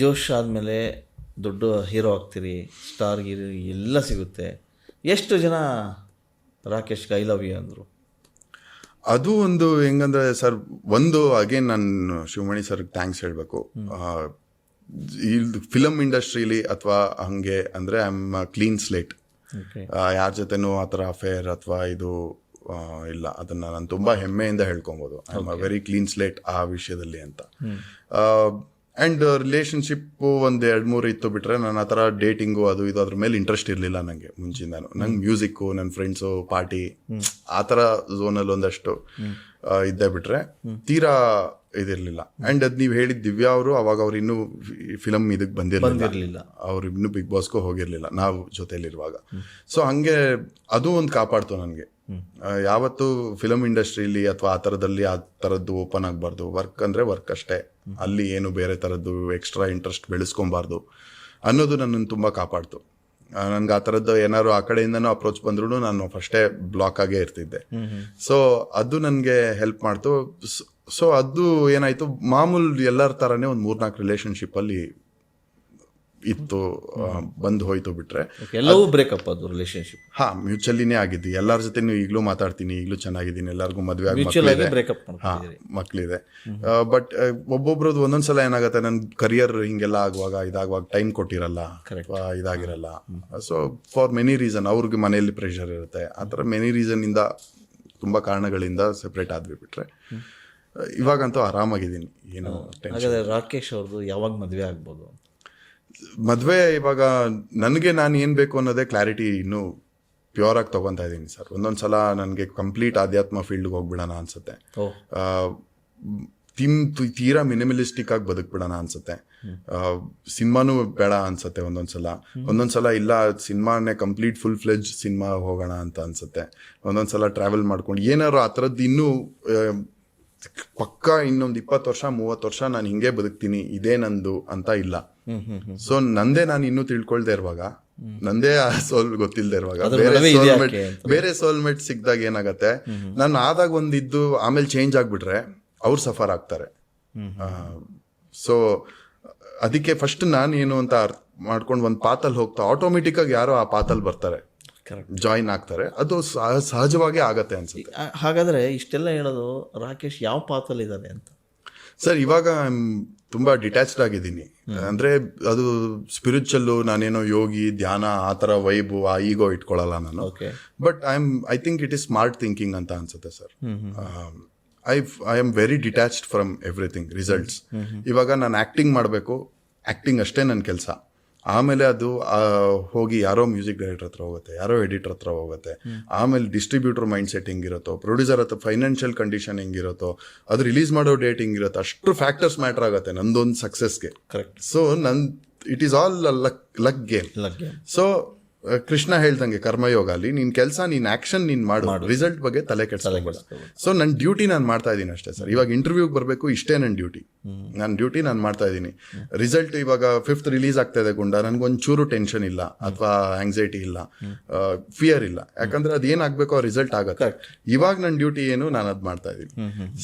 ಜೋಶ್ ಆದಮೇಲೆ ದೊಡ್ಡ hero ಆಗ್ತೀರಿ star ಗೀರಿ ಎಲ್ಲ ಸಿಗುತ್ತೆ. ಎಷ್ಟು ಜನ ರಾಕೇಶ್ಗೆ ಐ ಲವ್ ಯು ಅಂದರು? ಅದು ಒಂದು ಹೆಂಗಂದ್ರೆ ಸರ್ ಒಂದು ಅಗೇನ್ ನಾನು ಶಿವಮಣಿ ಸರ್ ಥ್ಯಾಂಕ್ಸ್ ಹೇಳಬೇಕು. ಇಲ್ಲಿ ಫಿಲಮ್ ಇಂಡಸ್ಟ್ರೀಲಿ ಅಥವಾ ಹಂಗೆ ಅಂದರೆ ಐ ಆಮ್ ಕ್ಲೀನ್ ಸ್ಲೇಟ್ ಯಾರ ಜೊತೆನೂ ಆ ಥರ ಅಫೇರ್ ಅಥವಾ ಇದು ಇಲ್ಲ. ಅದನ್ನ ನಾನು ತುಂಬ ಹೆಮ್ಮೆಯಿಂದ ಹೇಳ್ಕೊಬೋದು. I am a very clean slate ಆ ವಿಷಯದಲ್ಲಿ ಅಂತ. ಅಂಡ್ ರಿಲೇಷನ್ಶಿಪ್ಪು ಒಂದು ಎರಡು ಮೂರು ಇತ್ತು ಬಿಟ್ಟರೆ ನಾನು ಆ ಥರ ಡೇಟಿಂಗು ಅದು ಇದು ಅದ್ರ ಮೇಲೆ ಇಂಟ್ರೆಸ್ಟ್ ಇರಲಿಲ್ಲ ನಂಗೆ ಮುಂಚಿಂದಾನು. ನಂಗೆ ಮ್ಯೂಸಿಕ್ಕು ನನ್ನ ಫ್ರೆಂಡ್ಸು ಪಾರ್ಟಿ ಆ ಥರ ಝೋನಲ್ಲಿ ಒಂದಷ್ಟು ಇದ್ದೇ ಬಿಟ್ರೆ ತೀರಾ ಇದಿರಲಿಲ್ಲ. ಅಂಡ್ ಅದು ನೀವು ಹೇಳಿದ ದಿವ್ಯಾ ಅವರು ಅವಾಗ ಅವ್ರು ಇನ್ನೂ ಫಿಲಮ್ ಇದಕ್ಕೆ ಬಂದಿರಲಿಲ್ಲ. ಬಂದಿರಲಿಲ್ಲ. ಅವ್ರು ಇನ್ನೂ ಬಿಗ್ ಬಾಸ್ಗೂ ಹೋಗಿರಲಿಲ್ಲ ನಾವು ಜೊತೆಲಿರುವಾಗ ಸೊ ಹಂಗೆ ಅದು ಒಂದು ಕಾಪಾಡ್ತು ನನಗೆ. ಯಾವತ್ತು ಫಿಲಮ್ ಇಂಡಸ್ಟ್ರಿಲಿ ಅಥವಾ ಆ ಥರದಲ್ಲಿ ಆ ಥರದ್ದು ಓಪನ್ ಆಗಬಾರ್ದು. ವರ್ಕ್ ಅಂದ್ರೆ ವರ್ಕ್ ಅಷ್ಟೇ. ಅಲ್ಲಿ ಏನು ಬೇರೆ ಥರದ್ದು ಎಕ್ಸ್ಟ್ರಾ ಇಂಟ್ರೆಸ್ಟ್ ಬೆಳೆಸ್ಕೊಬಾರ್ದು ಅನ್ನೋದು ನನ್ನನ್ನು ತುಂಬ ಕಾಪಾಡ್ತು. ನನ್ಗೆ ಆ ಥರದ್ದು ಏನಾದ್ರು ಆ ಕಡೆಯಿಂದನೂ ಅಪ್ರೋಚ್ ಬಂದ್ರು ನಾನು ಫಸ್ಟೇ ಬ್ಲಾಕ್ ಆಗೇ ಇರ್ತಿದ್ದೆ. ಸೊ ಅದು ನನಗೆ ಹೆಲ್ಪ್ ಮಾಡ್ತು. ಸೊ ಅದು ಏನಾಯ್ತು? ಮಾಮೂಲು ಎಲ್ಲರ ಥರನೇ ಒಂದು ಮೂರ್ನಾಲ್ಕು ರಿಲೇಶನ್ಶಿಪ್ ಅಲ್ಲಿ ಇತ್ತು ಬಂದು ಹೋಯ್ತು ಬಿಟ್ರೆ. ಎಲ್ಲವೂ ಬ್ರೇಕಪ್ ಅದು ರಿಲೇಶನ್ಶಿಪ್ ಹಾ ಮ್ಯೂಚುವಲಿನೇ ಆಗಿದ್ದು. ಎಲ್ಲರ ಜೊತೆನೂ ಈಗಲೂ ಮಾತಾಡ್ತೀನಿ ಈಗಲೂ ಚೆನ್ನಾಗಿದ್ದೀನಿ ಎಲ್ಲರಿಗೂ ಮದುವೆ ಆಗಿ. ಬ್ರೇಕಪ್ ಹಾ ಮಕ್ಳಿದೆ. ಬಟ್ ಒಬ್ಬೊಬ್ರದ್ದು ಒಂದೊಂದ್ಸಲ ಏನಾಗುತ್ತೆ ನನ್ನ ಕರಿಯರ್ ಹಿಂಗೆಲ್ಲ ಆಗುವಾಗ ಇದಾಗುವಾಗ ಟೈಮ್ ಕೊಟ್ಟಿರಲ್ಲ ಇದಾಗಿರಲ್ಲ. ಸೊ ಫಾರ್ ಮೆನಿ ರೀಸನ್ ಅವ್ರಿಗೆ ಮನೆಯಲ್ಲಿ ಪ್ರೆಷರ್ ಇರುತ್ತೆ. ಆ ಥರ ಮೆನಿ ರೀಸನ್ ಇಂದ ತುಂಬಾ ಕಾರಣಗಳಿಂದ ಸೆಪ್ರೇಟ್ ಆದ್ವಿ ಬಿಟ್ರೆ. ಇವಾಗಂತೂ ಆರಾಮಾಗಿದ್ದೀನಿ ಏನು ರಾಕೇಶ್ ಅವ್ರದ್ದು ಯಾವಾಗ ಮದುವೆ ಆಗ್ಬೋದು ಮದ್ವೆ ಇವಾಗ ನನಗೆ ನಾನು ಏನು ಬೇಕು ಅನ್ನೋದೇ ಕ್ಲಾರಿಟಿ ಇನ್ನೂ ಪ್ಯೂರ್ ಆಗಿ ತೊಗೊತಾ ಇದ್ದೀನಿ ಸರ್. ಒಂದೊಂದು ಸಲ ನನಗೆ ಕಂಪ್ಲೀಟ್ ಆಧ್ಯಾತ್ಮ ಫೀಲ್ಡ್ಗೆ ಹೋಗ್ಬಿಡೋಣ ಅನ್ಸುತ್ತೆ. ತಿಮ್ ತೀರಾ ಮಿನಿಮಲಿಸ್ಟಿಕ್ ಆಗಿ ಬದುಕ್ಬಿಡೋಣ ಅನ್ಸುತ್ತೆ. ಸಿನಿಮಾನು ಬೇಡ ಅನ್ಸುತ್ತೆ ಒಂದೊಂದು ಸಲ ಒಂದೊಂದು ಸಲ ಇಲ್ಲ ಸಿನಿಮಾನೇ ಕಂಪ್ಲೀಟ್ ಫುಲ್ ಫ್ಲೆಜ್ ಸಿನಿಮಾ ಹೋಗೋಣ ಅಂತ ಅನ್ಸುತ್ತೆ. ಒಂದೊಂದ್ಸಲ ಟ್ರಾವೆಲ್ ಮಾಡ್ಕೊಂಡು ಏನಾದ್ರು ಆ ಥರದ್ದು ಇನ್ನೂ ಪಕ್ಕ ಇನ್ನೊಂದು ಇಪ್ಪತ್ತು ವರ್ಷ ಮೂವತ್ತು ವರ್ಷ ನಾನು ಹಿಂಗೆ ಬದುಕ್ತೀನಿ ಇದೇ ನಂದು ಅಂತ ಇಲ್ಲ. ಸೊ ನಂದೇ ನಾನು ಇನ್ನೂ ತಿಳ್ಕೊಳ್ದೆ ಇರುವಾಗ. ನಂದೇ ಆ ಸೋಲ್ ಗೊತ್ತಿಲ್ಲದೆ ಇರುವಾಗ. ಬೇರೆ. ಬೇರೆ ಸೋಲ್ಮೇಟ್ ಸಿಕ್ಕಿದಾಗ ಏನಾಗತ್ತೆ? ನಾನು ಆದಾಗ ಒಂದಿದ್ದು ಆಮೇಲೆ ಚೇಂಜ್ ಆಗ್ಬಿಟ್ರೆ ಅವ್ರು ಸಫರ್ ಆಗ್ತಾರೆ. ಸೊ ಅದಕ್ಕೆ ಫಸ್ಟ್ ನಾನು ಏನು ಅಂತ ಅರ್ಥ ಮಾಡ್ಕೊಂಡು ಒಂದು ಪಾತಲ್ಲಿ ಹೋಗ್ತಾ ಆಟೋಮೆಟಿಕ್ ಆಗಿ ಯಾರೋ ಆ ಪಾತಲ್ಲಿ ಬರ್ತಾರೆ. ಜಾಯಿನ್ ಆಗ್ತಾರೆ. ಅದು ಸಹಜವಾಗಿ ಆಗತ್ತೆ ಅನ್ಸುತ್ತೆ. ಹಾಗಾದ್ರೆ ಇಷ್ಟೆಲ್ಲ ಹೇಳೋದು ರಾಕೇಶ್ ಯಾವ ಪಾತ್ರಲ್ಲಿ ಇದ್ದಾರೆ ಅಂತ? ಸರ್ ಇವಾಗ ತುಂಬಾ ಡಿಟ್ಯಾಚ್ಡ್ ಆಗಿದ್ದೀನಿ. ಅಂದ್ರೆ ಅದು ಸ್ಪಿರಿಚುವಲ್ ನಾನೇನೋ ಯೋಗಿ ಧ್ಯಾನ ಆ ತರ ವೈಬು ಆ ಈಗೋ ಇಟ್ಕೊಳ್ಳಲ್ಲ ನಾನು. Okay but I am I think it is smart thinking ಅಂತ ಅನ್ಸುತ್ತೆ sir. I I am very detached from everything results ಇವಾಗ ನಾನು ಆಕ್ಟಿಂಗ್ ಮಾಡಬೇಕು. ಆಕ್ಟಿಂಗ್ ಅಷ್ಟೇ ನನ್ನ ಕೆಲಸ. ಆಮೇಲೆ ಅದು ಹೋಗಿ ಯಾರೋ ಮ್ಯೂಸಿಕ್ ಡೈರೆಕ್ಟರ್ ಹತ್ರ ಹೋಗುತ್ತೆ ಯಾರೋ ಎಡಿಟರ್ ಹತ್ರ ಹೋಗುತ್ತೆ. ಆಮೇಲೆ ಡಿಸ್ಟ್ರಿಬ್ಯೂಟರ್ ಮೈಂಡ್ ಸೆಟ್ ಹೆಂಗಿರುತ್ತೋ ಪ್ರೊಡ್ಯೂಸರ್ ಹತ್ರ ಫೈನಾನ್ಷಿಯಲ್ ಕಂಡೀಷನ್ ಹೆಂಗಿರುತ್ತೋ ಅದು ರಿಲೀಸ್ ಮಾಡೋ ಡೇಟ್ ಹೆಂಗಿರುತ್ತೋ ಅಷ್ಟು ಫ್ಯಾಕ್ಟರ್ಸ್ ಮ್ಯಾಟರ್ ಆಗುತ್ತೆ ನಂದೊಂದು ಸಕ್ಸಸ್ಗೆ ಕರೆಕ್ಟ್ ಸೊ ನನ್ it is all luck luck game so Krishna ಹೇಳ್ದಂಗೆ ಕರ್ಮಯೋಗ ಅಲ್ಲಿ ನಿನ್ ಕೆಲಸ ನೀನ್ ಆಕ್ಷನ್ ನೀನ್ ಮಾಡು. ರಿಸಲ್ಟ್ ಬಗ್ಗೆ ತಲೆ ಕೆಡ್ಸಲ್ಲ ಸೊ ನನ್ನ ಡ್ಯೂಟಿ ನಾನು ಮಾಡ್ತಾ ಇದ್ದೀನಿ ಅಷ್ಟೇ ಸರ್. ಇವಾಗ ಇಂಟರ್ವ್ಯೂಗೆ ಬರಬೇಕು ಇಷ್ಟೇ ನನ್ನ ಡ್ಯೂಟಿ ನನ್ನ ಡ್ಯೂಟಿ ನಾನು ಮಾಡ್ತಾ ಇದ್ದೀನಿ. ರಿಸಲ್ಟ್ ಇವಾಗ ಫಿಫ್ತ್ ರಿಲೀಸ್ ಆಗ್ತಾ ಇದೆ ಗುಂಡ. ನನ್ಗೊಂದ್ ಚೂರು ಟೆನ್ಷನ್ ಇಲ್ಲ ಅಥವಾ ಆಂಗ್ಸೈಟಿ ಇಲ್ಲ ಫಿಯರ್ ಇಲ್ಲ. ಯಾಕಂದ್ರೆ ಅದ್ ಏನಾಗ್ಬೇಕು ಆ ರಿಸಲ್ಟ್ ಆಗುತ್ತೆ. ಇವಾಗ ನನ್ನ ಡ್ಯೂಟಿ ಏನು ನಾನು ಅದ್ ಮಾಡ್ತಾ ಇದ್ದೀನಿ.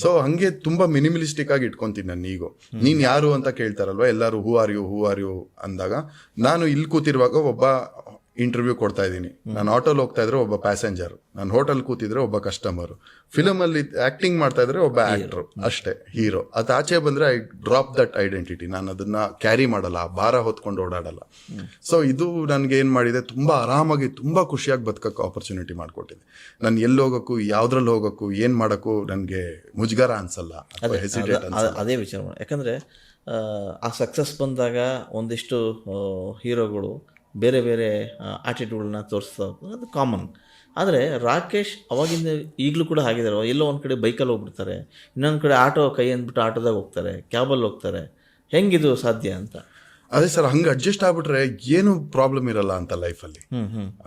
ಸೊ ಹಂಗೆ ತುಂಬಾ ಮಿನಿಮಲಿಸ್ಟಿಕ್ ಆಗಿ ಇಟ್ಕೊಂತೀನಿ ನನ್ನ ಈಗೋ ನೀನ್ ಯಾರು ಅಂತ ಕೇಳ್ತಾರಲ್ವಾ? ಎಲ್ಲರೂ who are you who are you ಅಂದಾಗ ನಾನು ಇಲ್ಲಿ ಕೂತಿರುವಾಗ ಒಬ್ಬ ಇಂಟರ್ವ್ಯೂ ಕೊಡ್ತಾ ಇದ್ದೀನಿ. ನಾನು ಆಟೋಲ್ ಹೋಗ್ತಾ ಇದ್ರೆ ಒಬ್ಬ ಪ್ಯಾಸೆಂಜರ್ ನಾನು ಹೋಟೆಲ್ ಕೂತಿದ್ರೆ ಒಬ್ಬ ಕಸ್ಟಮರ್ ಫಿಲಮ್ ಅಲ್ಲಿ ಆಕ್ಟಿಂಗ್ ಮಾಡ್ತಾ ಇದ್ರೆ ಒಬ್ಬ ಆಕ್ಟರ್ ಅಷ್ಟೇ ಹೀರೋ ಅದು ಆಚೆ ಬಂದ್ರೆ ಐ ಡ್ರಾಪ್ ದಟ್ ಐಡೆಂಟಿಟಿ ನಾನು ಅದನ್ನ ಕ್ಯಾರಿ ಮಾಡಲ್ಲ ಭಾರ ಹೊತ್ಕೊಂಡು ಓಡಾಡಲ್ಲ. ಸೊ ಇದು ನನಗೆ ಏನು ಮಾಡಿದೆ ತುಂಬಾ ಆರಾಮಾಗಿ ತುಂಬಾ ಖುಷಿಯಾಗಿ ಬದುಕಕ್ಕೆ ಆಪರ್ಚುನಿಟಿ ಮಾಡಿಕೊಟ್ಟಿದೆ. ನಾನು ಎಲ್ಲಿ ಹೋಗಕ್ಕೂ ಯಾವ್ದ್ರಲ್ಲಿ ಹೋಗೋಕ್ಕೂ ಏನ್ ಮಾಡೋಕ್ಕೂ ನನ್ಗೆ ಮುಜುಗರ ಅನ್ಸಲ್ಲ ಅದ- ವಿಚಾರ. ಯಾಕಂದರೆ ಆ ಸಕ್ಸಸ್ ಬಂದಾಗ ಒಂದಿಷ್ಟು ಹೀರೋಗಳು ಬೇರೆ ಬೇರೆ ಆ್ಯಟಿಟ್ಯೂಡನ್ನ ತೋರಿಸ್ತಾ ಹೋಗ್ತಾರೆ ಅದು ಕಾಮನ್ ಆದರೆ ರಾಕೇಶ್ ಅವಾಗಿಂದ ಈಗಲೂ ಕೂಡ ಆಗಿದ್ದಾರೆ ಎಲ್ಲೋ ಒಂದು ಕಡೆ ಬೈಕಲ್ಲಿ ಹೋಗ್ಬಿಡ್ತಾರೆ. ಇನ್ನೊಂದು ಕಡೆ ಆಟೋ ಕೈ ಅಂದ್ಬಿಟ್ಟು ಆಟೋದಾಗ ಹೋಗ್ತಾರೆ. ಕ್ಯಾಬಲ್ಲಿ ಹೋಗ್ತಾರೆ. ಹೆಂಗಿದು ಸಾಧ್ಯ ಅಂತ? ಅದೇ ಸರ್ ಹಂಗೆ ಅಡ್ಜಸ್ಟ್ ಆಗ್ಬಿಟ್ರೆ ಏನು ಪ್ರಾಬ್ಲಮ್ ಇರಲ್ಲ ಅಂತ ಲೈಫಲ್ಲಿ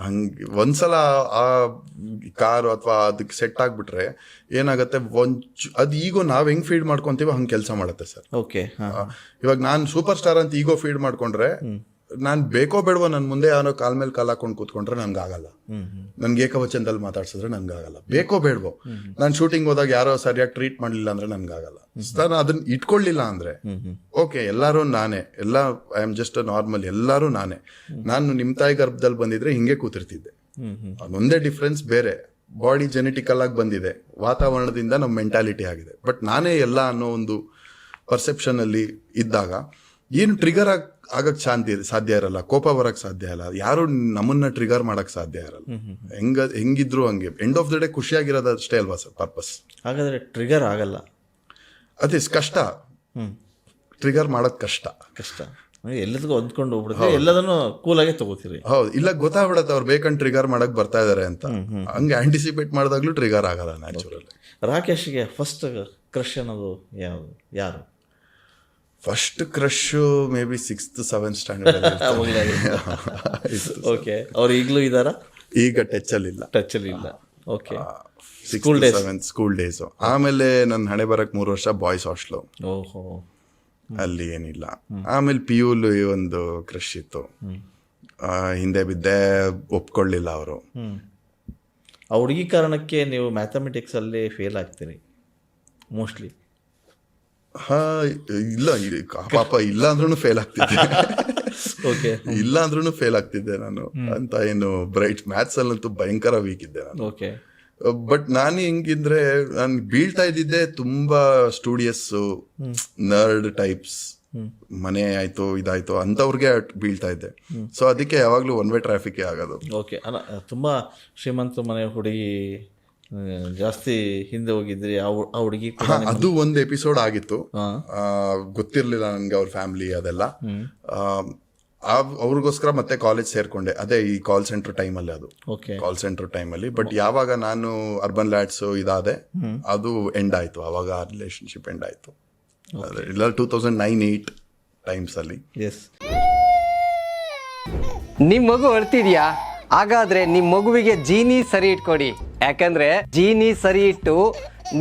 ಹಂಗೆ ಒಂದ್ಸಲ ಆ ಕಾರು ಅಥವಾ ಅದಕ್ಕೆ ಸೆಟ್ ಆಗಿಬಿಟ್ರೆ ಏನಾಗುತ್ತೆ? ಒಂಚು ಅದು ಈಗೋ ನಾವು ಹೆಂಗೆ ಫೀಡ್ ಮಾಡ್ಕೊತೀವೋ ಹಂಗೆ ಕೆಲಸ ಮಾಡುತ್ತೆ ಸರ್. ಓಕೆ ಇವಾಗ ನಾನು ಸೂಪರ್ ಸ್ಟಾರ್ ಅಂತ ಈಗೋ ಫೀಡ್ ಮಾಡ್ಕೊಂಡ್ರೆ ನಾನ್ ಬೇಕೋ ಬೇಡವೋ ನನ್ನ ಮುಂದೆ ಯಾರೋ ಕಾಲ್ ಮೇಲೆ ಕಾಲ್ ಹಾಕೊಂಡು ಕೂತ್ಕೊಂಡ್ರೆ ನನ್ಗೆ ಆಗಲ್ಲ ಹ್ಮ್ ಹ್ಮ್. ನನ್ಗೆ ಏಕವಚನದಲ್ಲಿ ಮಾತಾಡ್ಸಿದ್ರೆ ನನ್ಗೆ ಆಗಲ್ಲ ಬೇಕೋ ಬೇಡವೋ. ನಾನು ಶೂಟಿಂಗ್ ಹೋದಾಗ ಯಾರೋ ಸರಿಯಾಗಿ ಟ್ರೀಟ್ ಮಾಡಲಿಲ್ಲ ಅಂದ್ರೆ ನನ್ಗೆ ಆಗಲ್ಲ ನಾನು ಅದನ್ನ ಇಟ್ಕೊಳ್ಳಿಲ್ಲ ಅಂದ್ರೆ ಓಕೆ ಎಲ್ಲರೂ ನಾನೇ. ಎಲ್ಲ ಐ ಆಮ್ ಜಸ್ಟ್ ನಾರ್ಮಲ್ ಎಲ್ಲರೂ ನಾನೇ. ನಾನು ನಿಮ್ಮ ತಾಯಿ ಗರ್ಭದಲ್ಲಿ ಬಂದಿದ್ರೆ ಹಿಂಗೆ ಕೂತಿರ್ತಿದ್ದೆ. ಅದೊಂದೇ ಡಿಫ್ರೆನ್ಸ್ ಬೇರೆ. ಬಾಡಿ ಜೆನೆಟಿಕಲ್ ಆಗಿ ಬಂದಿದೆ. ವಾತಾವರಣದಿಂದ ನಮ್ಮ ಮೆಂಟಾಲಿಟಿ ಆಗಿದೆ. ಬಟ್ ನಾನೇ ಎಲ್ಲ ಅನ್ನೋ ಒಂದು ಪರ್ಸೆಪ್ಷನ್ ಅಲ್ಲಿ ಇದ್ದಾಗ ಏನು ಟ್ರಿಗರ್ ಆಗಕ್ಕೆ ಆಗಕ್ ಶಾಂತಿ ಸಾಧ್ಯ ಇರಲ್ಲ ಕೋಪ ಬರಕ್ ಸಾಧ್ಯ ಇಲ್ಲ ಯಾರು ನಮ್ಮನ್ನ ಟ್ರಿಗರ್ ಮಾಡಕ್ ಸಾಧ್ಯ ಇರಲ್ಲ. ಹೆಂಗ ಹೆಂಗಿದ್ರು ಹಂಗೆ ಎಂಡ್ ಆಫ್ ದ ಡೇ ಖುಷಿಯಾಗಿರೋದು ಅಷ್ಟೇ ಅಲ್ವಾ ಸರ್ ಪರ್ಪಸ್ ಹಾಗಾದ್ರೆ ಟ್ರಿಗರ್ ಆಗಲ್ಲ. ಅದೇ ಕಷ್ಟ. ಟ್ರಿಗರ್ ಮಾಡೋದ್ ಕಷ್ಟ. ಕಷ್ಟ. ಎಲ್ಲದಕ್ಕೂ ಹೊಂದ್ಕೊಂಡು ಹೋಗ್ಬಿಡುತ್ತೆ. ಎಲ್ಲದನ್ನು ಕೂಲಾಗೆ ತಗೋತೀರಿ. ಹೌದು. ಇಲ್ಲ ಗೊತ್ತಾಗ್ಬಿಡತ್ತೆ ಅವ್ರು ಬೇಕಂತ ಟ್ರಿಗರ್ ಮಾಡಕ್ ಬರ್ತಾ ಇದಾರೆ ಅಂತ. ಹಂಗೆ ಆಂಟಿಸಿಪೇಟ್ ಮಾಡಿದಾಗ್ಲೂ ಟ್ರಿಗರ್ ಆಗಲ್ಲ ನ್ಯಾಚುರಲ್ ರಾಕೇಶ್ಗೆ ಫಸ್ಟ್ ಕ್ರಶ್ ಅನ್ನೋದು ಯಾವುದು? ಯಾರು? First crush may be sixth seventh standard okay ಅವ್ರು ಈಗಲೂ ಇದಾರ ಈಗ ಟಚ್ ಅಲ್ಲಿ ಇಲ್ಲ. ಟಚ್ ಅಲ್ಲಿ ಇಲ್ಲ. Okay school days seventh school days ಆಮೇಲೆ ನನ್ನ ಹಣೆ ಬರಕ್ ಮೂರು ವರ್ಷ ಬಾಯ್ಸ್ ಹಾಸ್ಟ್ಲು ಓಹೋ. ಅಲ್ಲಿ ಏನಿಲ್ಲ. ಆಮೇಲೆ ಪಿ ಯುಲು ಒಂದು ಕ್ರಶ್ ಇತ್ತು. ಹಿಂದೆ ಬಿದ್ದೆ ಒಪ್ಕೊಳ್ಳಿಲ್ಲ ಅವರು. ಆ ಹುಡುಗಿ ಕಾರಣಕ್ಕೆ ನೀವು ಮ್ಯಾಥಮೆಟಿಕ್ಸ್ ಅಲ್ಲಿ ಫೇಲ್ ಆಗ್ತೀರಿ ಮೋಸ್ಟ್ಲಿ ಹಾ ಇಲ್ಲ ಪಾಪ ಇಲ್ಲ ಅಂದ್ರೂ ಫೇಲ್ ಆಗ್ತಿದ್ದೆ. ಓಕೆ ಇಲ್ಲ ಅಂದ್ರೂ ಫೇಲ್ ಆಗ್ತಿದ್ದೆ ನಾನು. ಅಂತ ಏನು ಬ್ರೈಟ್ ಮ್ಯಾಥ್ಸ್ ಅಲ್ಲಂತೂ ಭಯಂಕರ ವೀಕ್ ಇದ್ದೆ ನಾನು. ಓಕೆ ಬಟ್ ನಾನು ಹೆಂಗಿದ್ರೆ ನಾನು ಬೀಳ್ತಾ ಇದ್ದಿದ್ದೆ ತುಂಬಾ ಸ್ಟೂಡಿಯಸ್ ನರ್ಡ್ ಟೈಪ್ಸ್ ಮನೆ ಆಯ್ತು ಇದಾಯ್ತು ಅಂತವ್ರಿಗೆ ಬೀಳ್ತಾ ಇದ್ದೆ. ಸೊ ಅದಕ್ಕೆ ಯಾವಾಗ್ಲೂ ಒನ್ ವೇ ಟ್ರಾಫಿಕ್ ಆಗೋದು. ಓಕೆ ಅಲ್ಲ ತುಂಬಾ ಶ್ರೀಮಂತ ಮನೆ ಹುಡುಗಿ ಜಾಸ್ತಿ ಹಿಂದೆ ಹೋಗಿದ್ರಿ ಆ ಆ ಹುಡುಗಿ ಕೂಡ ಅದು ಒಂದು ಎಪಿಸೋಡ್ ಆಗಿತ್ತು. ಗೊತ್ತಿರ್ಲಿಲ್ಲ ನನ್ಗೆ ಅವ್ರ ಫ್ಯಾಮಿಲಿ ಅದೆಲ್ಲ. ಅವ್ರಿಗೋಸ್ಕರ ಮತ್ತೆ ಕಾಲೇಜ್ ಸೇರ್ಕೊಂಡೆ. ಅದೇ ಈ ಕಾಲ್ ಸೆಂಟರ್ ಟೈಮಲ್ಲಿ ಅದು. ಓಕೆ ಕಾಲ್ ಸೆಂಟರ್ ಟೈಮಲ್ಲಿ ಬಟ್ ಯಾವಾಗ ನಾನು ಅರ್ಬನ್ ಲ್ಯಾಡ್ಸ್ ಇದಾದೆ ಅದು ಎಂಡ್ ಆಯ್ತು. ಅವಾಗ ಆ ರಿಲೇಶನ್ಶಿಪ್ ಎಂಡ್ ಆಯ್ತು. ಅದೇ ಇಲ್ಲ two thousand nine eight times ಅಲ್ಲಿ. ಎಸ್ ನಿಮ್ ಮಗು ಅಳ್ತಿದ್ಯಾ ಹಾಗಾದ್ರೆ ನಿಮ್ ಮಗುವಿಗೆ ಜೀನಿ ಸರಿ ಇಟ್ಕೊಡಿ. ಯಾಕಂದ್ರೆ ಜೀನಿ ಸರಿ ಇಟ್ಟು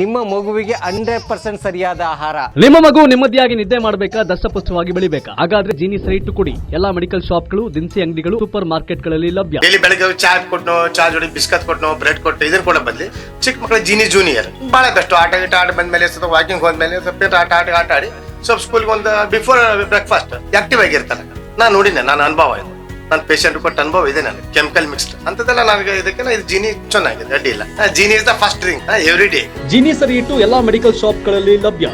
ನಿಮ್ಮ ಮಗುವಿಗೆ ಹಂಡ್ರೆಡ್ ಪರ್ಸೆಂಟ್ ಸರಿಯಾದ ಆಹಾರ. ನಿಮ್ಮ ಮಗು ನೆಮ್ಮದಿಯಾಗಿ ನಿದ್ದೆ ಮಾಡಬೇಕಾ ದಷ್ಟಪುಷ್ಟವಾಗಿ ಬೆಳಿಬೇಕಾ? ಹಾಗಾದ್ರೆ ಜೀನಿ ಸರಿ ಇಟ್ಟು ಕೊಡಿ. ಎಲ್ಲಾ ಮೆಡಿಕಲ್ ಶಾಪ್ಗಳು ದಿನಸಿ ಅಂಗಡಿಗಳು ಸೂಪರ್ ಮಾರ್ಕೆಟ್ಗಳಲ್ಲಿ ಲಭ್ಯ. ಡೈಲಿ ಬೆಳಗ್ಗೆ ಚಾ ಕೊಟ್ಟು ಚಾ ಜೋಡಿ ಬಿಸ್ಕತ್ ಕೊಟ್ಟು ಬ್ರೆಡ್ ಕೊಟ್ಟು ಇದನ್ನ ಕೂಡ ಬದಲಿ ಚಿಕ್ಕ ಮಕ್ಕಳ ಜೀನಿ ಜೂನಿಯರ್ ಬಹಳ ಕಷ್ಟ. ಆಟ ಗೀಟ ಆಟ ಬಂದ್ಮೇಲೆ ಸ್ವಲ್ಪ ವಾಕಿಂಗ್ ಹೋದ್ಮೇಲೆ ಸ್ವಲ್ಪ ಆಟ ಆಟ ಆಟ ಆಡಿ ಸ್ವಲ್ಪ ಸ್ಕೂಲ್ಗೆ ಒಂದು ಬಿಫೋರ್ ಬ್ರೇಕ್ಫಾಸ್ಟ್ ಆಕ್ಟಿವ್ ಆಗಿರ್ತಾರೆ ನಾನು ನೋಡಿನ ನನ್ನ ಅನುಭವ ಇದು. ನನ್ನ ಪೇಷಂಟ್ ಕೊಟ್ಟ ಅನುಭವ ಇದೆ ನನಗೆ ಕೆಮಿಕಲ್ ಮಿಕ್ಸ್ಡ್ ಅಂತದೆಲ್ಲ ನನಗೆ ಇದಕ್ಕೆ ಇದು ಜೀನಿ ಚೆನ್ನಾಗಿದೆ ಅಡ್ಡಿ ಇಲ್ಲ. Jeeni is the first drink every day Jeeni ಸರಿ ಇಟ್ಟು ಎಲ್ಲಾ ಮೆಡಿಕಲ್ ಶಾಪ್ಗಳಲ್ಲಿ ಲಭ್ಯ.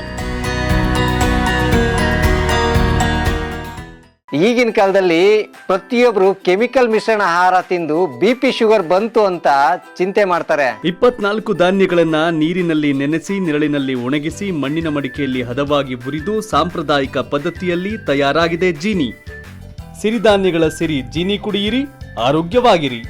ಈಗಿನ ಕಾಲದಲ್ಲಿ ಪ್ರತಿಯೊಬ್ರು ಕೆಮಿಕಲ್ ಮಿಶ್ರಣ ಆಹಾರ ತಿಂದು ಬಿ ಪಿ ಶುಗರ್ ಬಂತು ಅಂತ ಚಿಂತೆ ಮಾಡ್ತಾರೆ. ಇಪ್ಪತ್ನಾಲ್ಕು ಧಾನ್ಯಗಳನ್ನ ನೀರಿನಲ್ಲಿ ನೆನೆಸಿ ನೆರಳಿನಲ್ಲಿ ಒಣಗಿಸಿ ಮಣ್ಣಿನ ಮಡಿಕೆಯಲ್ಲಿ ಹದವಾಗಿ ಹುರಿದು ಸಾಂಪ್ರದಾಯಿಕ ಪದ್ಧತಿಯಲ್ಲಿ ತಯಾರಾಗಿದೆ ಜೀನಿ ಸಿರಿಧಾನ್ಯಗಳ ಸಿರಿ ಜೀನಿ ಕುಡಿಯಿರಿ ಆರೋಗ್ಯವಾಗಿರಿ.